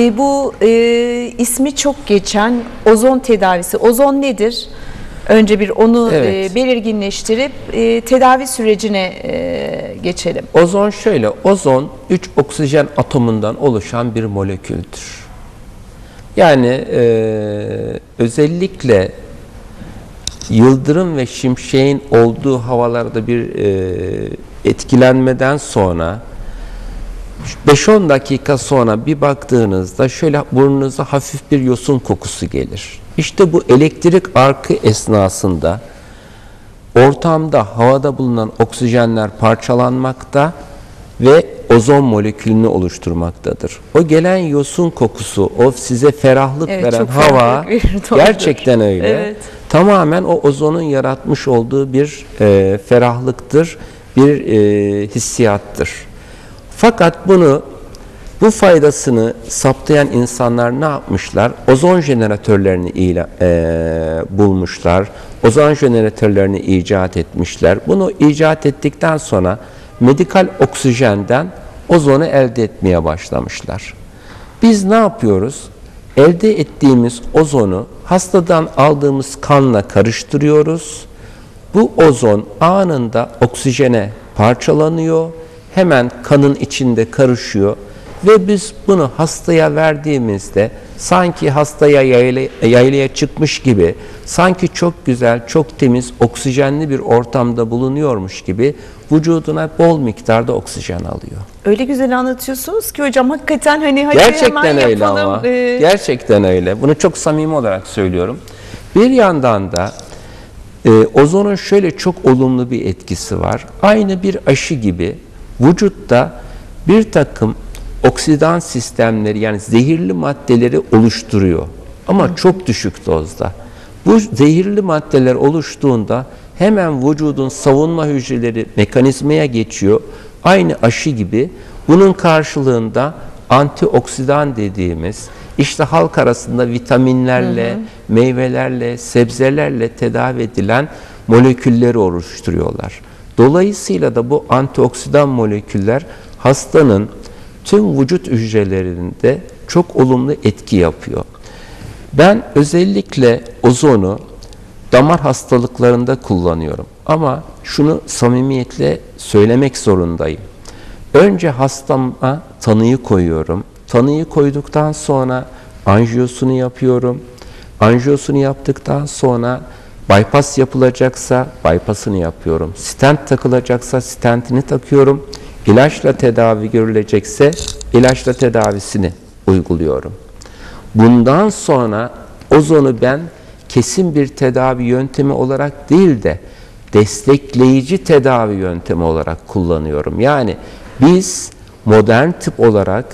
e, bu e, ismi çok geçen ozon tedavisi. Ozon nedir? Önce bir onu Evet. e, belirginleştirip e, tedavi sürecine e, geçelim. Ozon şöyle, ozon 3 oksijen atomundan oluşan bir moleküldür. Yani e, özellikle yıldırım ve şimşeğin olduğu havalarda bir e, etkilenmeden sonra 5-10 dakika sonra bir baktığınızda şöyle burnunuza hafif bir yosun kokusu gelir. İşte bu elektrik arkı esnasında ortamda havada bulunan oksijenler parçalanmakta ve ozon molekülünü oluşturmaktadır. O gelen yosun kokusu, o size ferahlık Evet, veren hava ferahlık gerçekten öyle. Evet. Tamamen o ozonun yaratmış olduğu bir e, ferahlıktır, bir e, hissiyattır. Fakat bunu bu faydasını saptayan insanlar ne yapmışlar? Ozon jeneratörlerini ila, e, bulmuşlar. Ozon jeneratörlerini icat etmişler. Bunu icat ettikten sonra medikal oksijenden ozonu elde etmeye başlamışlar. Biz ne yapıyoruz? Elde ettiğimiz ozonu hastadan aldığımız kanla karıştırıyoruz. Bu ozon anında oksijene parçalanıyor, hemen kanın içinde karışıyor ve biz bunu hastaya verdiğimizde sanki hastaya yayla- yaylaya çıkmış gibi, sanki çok güzel, çok temiz, oksijenli bir ortamda bulunuyormuş gibi vücuduna bol miktarda oksijen alıyor. Öyle güzel anlatıyorsunuz ki hocam hakikaten hani hadi Gerçekten hemen öyle yapalım. ama. Ee, Gerçekten öyle. Bunu çok samimi olarak söylüyorum. Bir yandan da e, ozonun şöyle çok olumlu bir etkisi var. Aynı bir aşı gibi vücutta bir takım oksidan sistemleri yani zehirli maddeleri oluşturuyor. Ama çok düşük dozda. Bu zehirli maddeler oluştuğunda hemen vücudun savunma hücreleri mekanizmaya geçiyor. Aynı aşı gibi bunun karşılığında antioksidan dediğimiz işte halk arasında vitaminlerle, meyvelerle, sebzelerle tedavi edilen molekülleri oluşturuyorlar. Dolayısıyla da bu antioksidan moleküller hastanın tüm vücut hücrelerinde çok olumlu etki yapıyor. Ben özellikle ozonu damar hastalıklarında kullanıyorum. Ama şunu samimiyetle söylemek zorundayım. Önce hastama tanıyı koyuyorum. Tanıyı koyduktan sonra anjiyosunu yapıyorum. Anjiyosunu yaptıktan sonra bypass yapılacaksa bypassını yapıyorum. Stent takılacaksa stentini takıyorum. İlaçla tedavi görülecekse ilaçla tedavisini uyguluyorum. Bundan sonra ozonu ben kesin bir tedavi yöntemi olarak değil de destekleyici tedavi yöntemi olarak kullanıyorum. Yani biz modern tıp olarak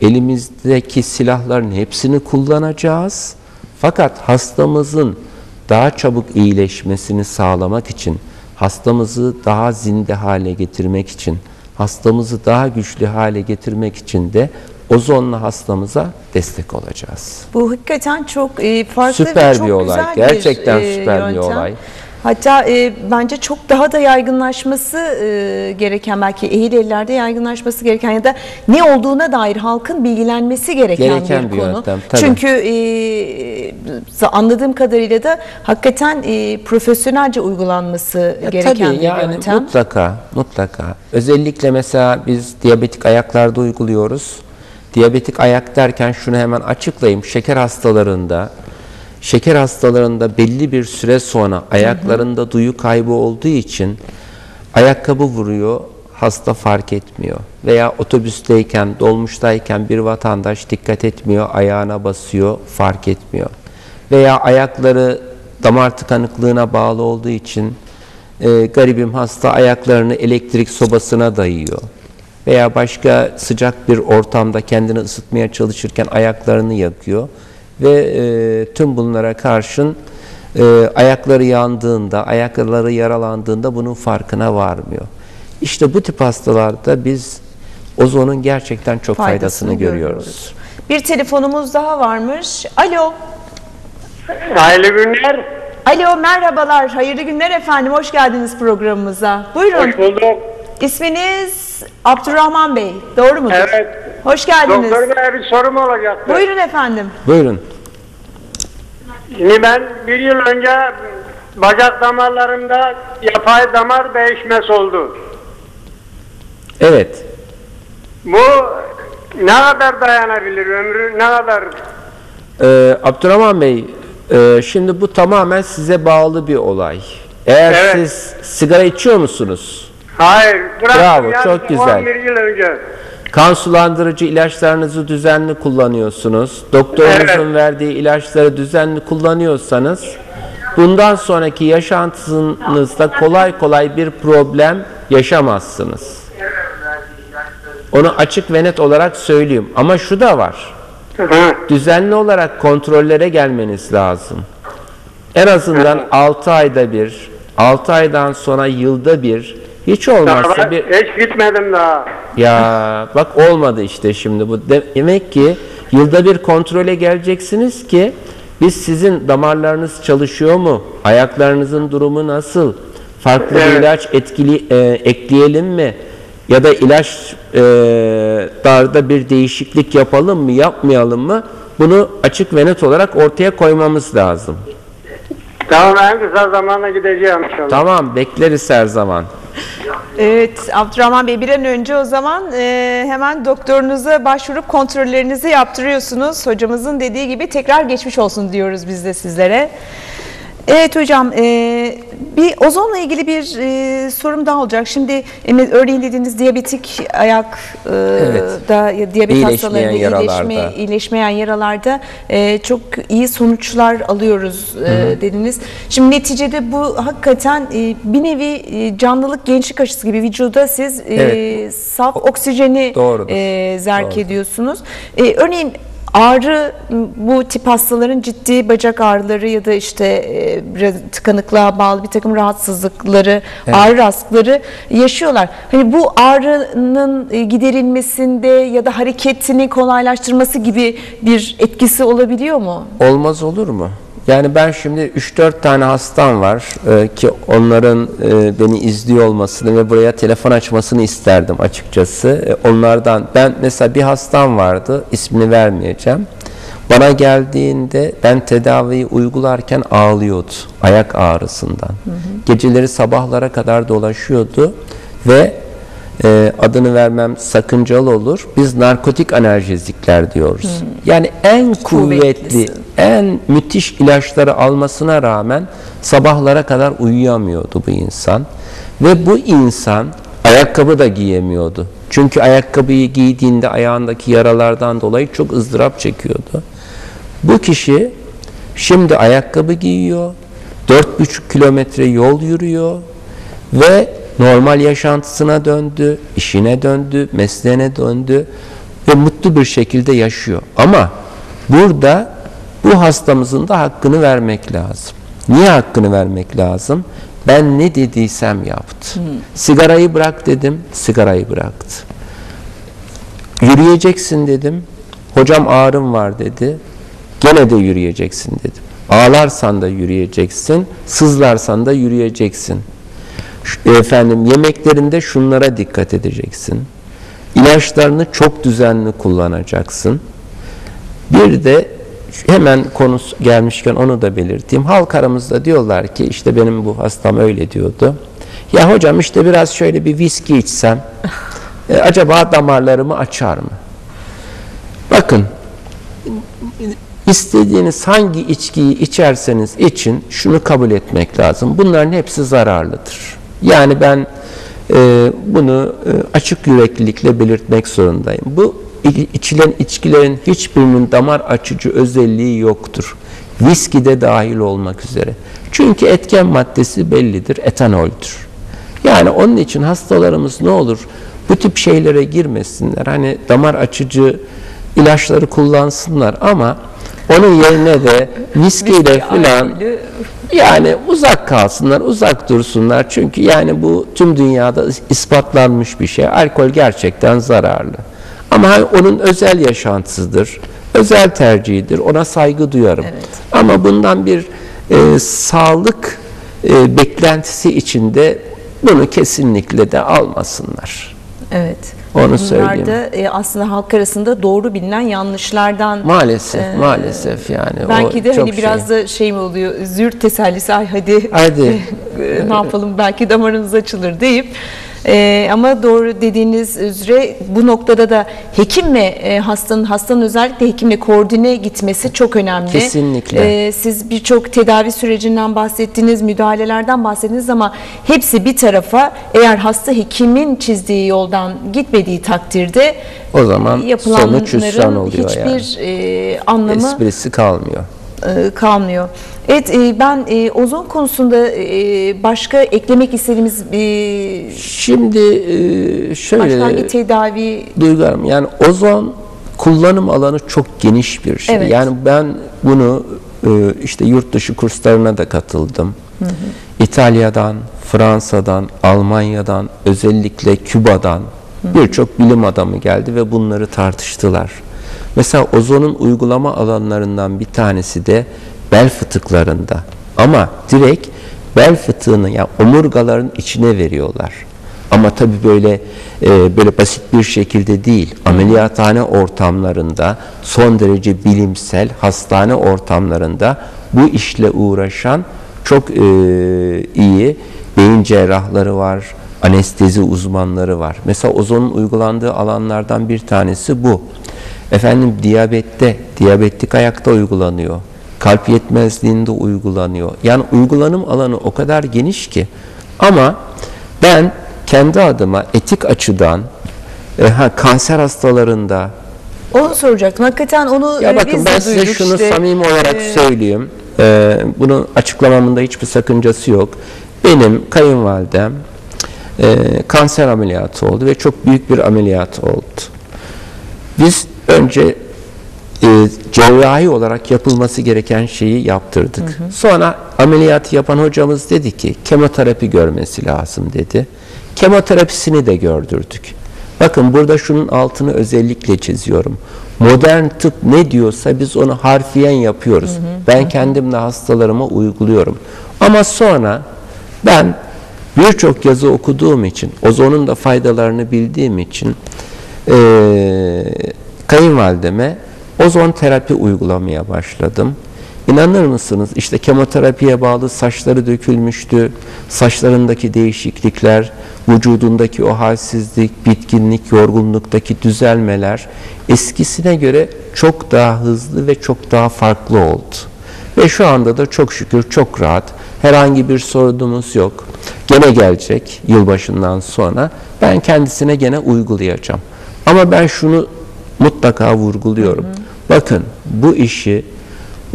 elimizdeki silahların hepsini kullanacağız. Fakat hastamızın daha çabuk iyileşmesini sağlamak için, hastamızı daha zinde hale getirmek için, hastamızı daha güçlü hale getirmek için de ozonla hastamıza destek olacağız. Bu hakikaten çok e, farklı Süper ve çok bir olay. güzel Gerçekten bir, e, süper bir yöntem. olay. Hatta e, bence çok daha da yaygınlaşması e, gereken belki ehil ellerde yaygınlaşması gereken ya da ne olduğuna dair halkın bilgilenmesi gereken, Gereken bir, bir konu. yöntem, tabii. Çünkü e, anladığım kadarıyla da hakikaten e, profesyonelce uygulanması Ya gereken tabii bir yani yöntem. mutlaka mutlaka. Özellikle mesela biz diyabetik ayaklarda uyguluyoruz. Diyabetik ayak derken şunu hemen açıklayayım. Şeker hastalarında şeker hastalarında belli bir süre sonra ayaklarında duyu kaybı olduğu için ayakkabı vuruyor, hasta fark etmiyor. Veya otobüsteyken, dolmuştayken bir vatandaş dikkat etmiyor, ayağına basıyor, fark etmiyor. Veya ayakları damar tıkanıklığına bağlı olduğu için e, garibim hasta ayaklarını elektrik sobasına dayıyor. Veya başka sıcak bir ortamda kendini ısıtmaya çalışırken ayaklarını yakıyor. Ve e, tüm bunlara karşın e, ayakları yandığında, ayakları yaralandığında bunun farkına varmıyor. İşte bu tip hastalarda biz ozonun gerçekten çok faydasını, görüyoruz. Bir telefonumuz daha varmış. Alo. Hayırlı günler. Alo merhabalar. Hayırlı günler efendim. Hoş geldiniz programımıza. Buyurun. Hoş bulduk. İsminiz Abdurrahman Bey. Doğru mudur? Evet, Hoş geldiniz. Doktor Bey'e bir sorum olacaktı. Buyurun efendim. Buyurun. Şimdi ben bir yıl önce bacak damarlarımda yapay damar değişmesi oldu. Evet. Bu ne kadar dayanabilir ömrü ne kadar? Ee, Abdurrahman Bey, e, şimdi bu tamamen size bağlı bir olay. Eğer Evet. siz sigara içiyor musunuz? Hayır Bravo, ya, çok güzel. 11 yıl önce. Kan sulandırıcı ilaçlarınızı düzenli kullanıyorsunuz. Doktorunuzun Evet. verdiği ilaçları düzenli kullanıyorsanız bundan sonraki yaşantınızda kolay kolay bir problem yaşamazsınız. Onu açık ve net olarak söyleyeyim. Ama şu da var. Düzenli olarak kontrollere gelmeniz lazım. En azından 6 ayda bir, 6 aydan sonra yılda bir, hiç olmazsa Daha bir Hiç gitmedim daha. ya bak olmadı işte şimdi bu. De- Demek ki yılda bir kontrole geleceksiniz ki biz sizin damarlarınız çalışıyor mu? Ayaklarınızın durumu nasıl? Farklı bir Evet. ilaç etkili e, ekleyelim mi? Ya da ilaç e, darda bir değişiklik yapalım mı, yapmayalım mı? Bunu açık ve net olarak ortaya koymamız lazım. Tamam en kısa zamanda gideceğim inşallah. Tamam, bekleriz her zaman. Evet Abdurrahman Bey bir an önce o zaman e, hemen doktorunuza başvurup kontrollerinizi yaptırıyorsunuz. Hocamızın dediği gibi tekrar geçmiş olsun diyoruz biz de sizlere. Evet hocam e, bir ozonla ilgili bir e, sorum daha olacak. Şimdi e, örneğin dediğiniz diyabetik ayak e, da ya diyabet İyileşmeyen hastalarında iyileşme, yaralarda. iyileşmeyen yaralarda e, çok iyi sonuçlar alıyoruz e, dediniz. Şimdi neticede bu hakikaten e, bir nevi e, canlılık gençlik aşısı gibi vücuda siz e, Evet. saf oksijeni Doğrudur. e, zerk Doğrudur. ediyorsunuz. E, örneğin ağrı bu tip hastaların ciddi bacak ağrıları ya da işte e, biraz tıkanıklığa bağlı bir takım rahatsızlıkları, ağrı rahatsızlıkları yaşıyorlar. Hani bu ağrının e, giderilmesinde ya da hareketini kolaylaştırması gibi bir etkisi olabiliyor mu? Olmaz olur mu? Yani ben şimdi 3-4 tane hastam var e, ki onların e, beni izliyor olmasını ve buraya telefon açmasını isterdim açıkçası. E, onlardan ben mesela bir hastam vardı ismini vermeyeceğim. Bana geldiğinde ben tedaviyi uygularken ağlıyordu ayak ağrısından. Geceleri sabahlara kadar dolaşıyordu ve e, adını vermem sakıncalı olur. Biz narkotik analjezikler diyoruz. Yani en kuvvetli, en müthiş ilaçları almasına rağmen sabahlara kadar uyuyamıyordu bu insan. Ve bu insan ayakkabı da giyemiyordu. Çünkü ayakkabıyı giydiğinde ayağındaki yaralardan dolayı çok ızdırap çekiyordu. Bu kişi şimdi ayakkabı giyiyor, 4,5 kilometre yol yürüyor ve normal yaşantısına döndü, işine döndü, mesleğine döndü ve mutlu bir şekilde yaşıyor. Ama burada bu hastamızın da hakkını vermek lazım. Niye hakkını vermek lazım? Ben ne dediysem yaptı. Sigarayı bırak dedim, sigarayı bıraktı. Yürüyeceksin dedim. Hocam ağrım var dedi. Gene de yürüyeceksin dedim. Ağlarsan da yürüyeceksin, sızlarsan da yürüyeceksin. Efendim yemeklerinde şunlara dikkat edeceksin. İlaçlarını çok düzenli kullanacaksın. Bir de hemen konu gelmişken onu da belirteyim. Halk aramızda diyorlar ki işte benim bu hastam öyle diyordu. Ya hocam işte biraz şöyle bir viski içsem e, acaba damarlarımı açar mı? Bakın istediğiniz hangi içkiyi içerseniz için şunu kabul etmek lazım. Bunların hepsi zararlıdır. Yani ben e, bunu e, açık yüreklilikle belirtmek zorundayım. Bu içilen içkilerin hiçbirinin damar açıcı özelliği yoktur. Viski de dahil olmak üzere. Çünkü etken maddesi bellidir, etanoldür. Yani onun için hastalarımız ne olur bu tip şeylere girmesinler. Hani damar açıcı ilaçları kullansınlar ama onun yerine de viskiyle filan yani uzak kalsınlar, uzak dursunlar. Çünkü yani bu tüm dünyada is- ispatlanmış bir şey. Alkol gerçekten zararlı. Ama hani onun özel yaşantısıdır. Özel tercihidir. Ona saygı duyarım. Ama bundan bir e, sağlık e, beklentisi içinde bunu kesinlikle de almasınlar. Evet. Onu Bunlar söyleyeyim. da e, aslında halk arasında doğru bilinen yanlışlardan Maalesef, maalesef yani. o belki de hani biraz da şey mi oluyor züğürt tesellisi ay hadi, Hadi. e, ne yapalım belki damarınız açılır deyip e, ama doğru dediğiniz üzere bu noktada da hekimle e, hastanın hastanın özellikle hekimle koordine gitmesi çok önemli. Kesinlikle. E, siz birçok tedavi sürecinden bahsettiniz, müdahalelerden bahsettiniz ama hepsi bir tarafa eğer hasta hekimin çizdiği yoldan gitmediği takdirde O zaman sonuç hüsran oluyor hiçbir yani. e, anlamı Esprisi kalmıyor. E, kalmıyor. Evet e, ben e, ozon konusunda başka eklemek istediğimiz e, Şimdi şöyle başka hangi tedavi Duygu Hanım, yani ozon kullanım alanı çok geniş bir şey. Evet. Yani ben bunu işte yurt dışı kurslarına da katıldım. İtalya'dan, Fransa'dan, Almanya'dan, özellikle Küba'dan birçok bilim adamı geldi ve bunları tartıştılar. Mesela ozonun uygulama alanlarından bir tanesi de bel fıtıklarında. Ama direkt bel fıtığını yani omurgaların içine veriyorlar. Ama tabii böyle e, böyle basit bir şekilde değil. Ameliyathane ortamlarında son derece bilimsel hastane ortamlarında bu işle uğraşan çok e, iyi beyin cerrahları var, anestezi uzmanları var. Mesela ozonun uygulandığı alanlardan bir tanesi bu. Efendim diyabette, diyabetik ayakta uygulanıyor. Kalp yetmezliğinde uygulanıyor. Yani uygulanım alanı o kadar geniş ki. Ama ben kendi adıma etik açıdan e, ha, kanser hastalarında onu soracaktım. Hakikaten onu ya e, bakın biz ben size duyduk şunu işte. samimi olarak e, söyleyeyim. E, bunu açıklamamın da hiçbir sakıncası yok. Benim kayınvalidem e, kanser ameliyatı oldu ve çok büyük bir ameliyat oldu. Biz önce e, cerrahi olarak yapılması gereken şeyi yaptırdık. Sonra ameliyatı yapan hocamız dedi ki kemoterapi görmesi lazım dedi. Kemoterapisini de gördürdük. Bakın burada şunun altını özellikle çiziyorum. Modern tıp ne diyorsa biz onu harfiyen yapıyoruz. Ben kendim de hastalarıma uyguluyorum. Ama sonra ben birçok yazı okuduğum için, ozonun da faydalarını bildiğim için eee kayınvalideme ozon terapi uygulamaya başladım. İnanır mısınız işte kemoterapiye bağlı saçları dökülmüştü. Saçlarındaki değişiklikler, vücudundaki o halsizlik, bitkinlik, yorgunluktaki düzelmeler eskisine göre çok daha hızlı ve çok daha farklı oldu. Ve şu anda da çok şükür çok rahat. Herhangi bir sorunumuz yok. Gene gelecek yılbaşından sonra. Ben kendisine gene uygulayacağım. Ama ben şunu mutlaka vurguluyorum. Bakın bu işi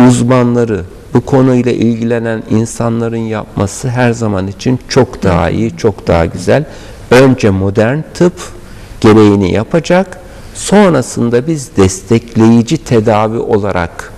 uzmanları, bu konuyla ilgilenen insanların yapması her zaman için çok daha iyi, çok daha güzel. Önce modern tıp gereğini yapacak. Sonrasında biz destekleyici tedavi olarak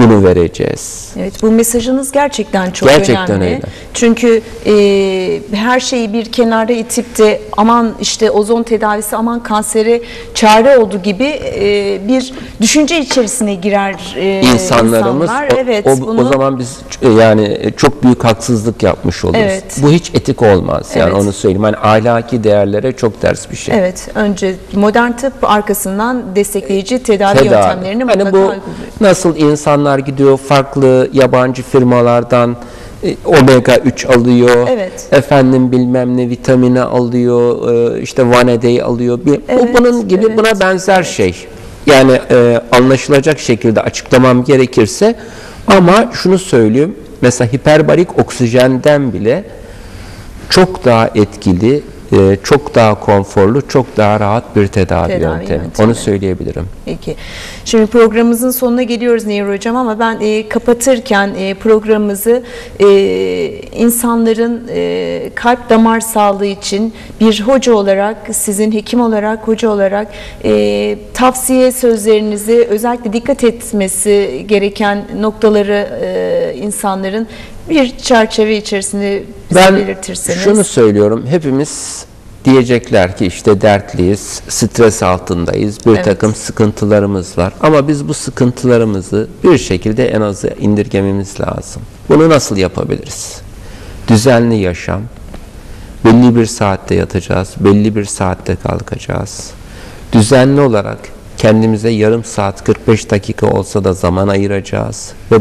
bunu vereceğiz. Evet bu mesajınız gerçekten çok Gerçekten önemli. öyle. Çünkü e, her şeyi bir kenara itip de aman işte ozon tedavisi aman kansere çare oldu gibi e, bir düşünce içerisine girer e, insanlarımız insanlar. o, evet, o, bunu, o zaman biz ç- yani çok büyük haksızlık yapmış oluruz. Evet. Bu hiç etik olmaz. Yani Evet. onu söyleyeyim. Hani ahlaki değerlere çok ters bir şey. Evet, önce modern tıp arkasından destekleyici tedavi, Tedavi. yöntemlerini hani bu nasıl insanlar gidiyor farklı yabancı firmalardan e, omega 3 alıyor. Evet. Efendim bilmem ne vitamini alıyor. e, işte Vanadey alıyor. Bir, Evet, bu bunun gibi evet, buna benzer şey. Yani e, anlaşılacak şekilde açıklamam gerekirse ama şunu söyleyeyim. Mesela hiperbarik oksijenden bile çok daha etkili, e, çok daha konforlu, çok daha rahat bir tedavi, Tedavi yöntemi. yöntemi. Onu söyleyebilirim. Peki. Şimdi programımızın sonuna geliyoruz Nehir Hocam ama ben e, kapatırken e, programımızı e, insanların e, kalp damar sağlığı için bir hoca olarak, sizin hekim olarak, hoca olarak e, tavsiye sözlerinizi özellikle dikkat etmesi gereken noktaları e, insanların bir çerçeve içerisinde bize Ben belirtirseniz. şunu söylüyorum. Hepimiz diyecekler ki işte dertliyiz, stres altındayız, bir Evet. takım sıkıntılarımız var. Ama biz bu sıkıntılarımızı bir şekilde en aza indirgememiz lazım. Bunu nasıl yapabiliriz? Düzenli yaşam, belli bir saatte yatacağız, belli bir saatte kalkacağız. düzenli olarak kendimize yarım saat 45 dakika olsa da zaman ayıracağız ve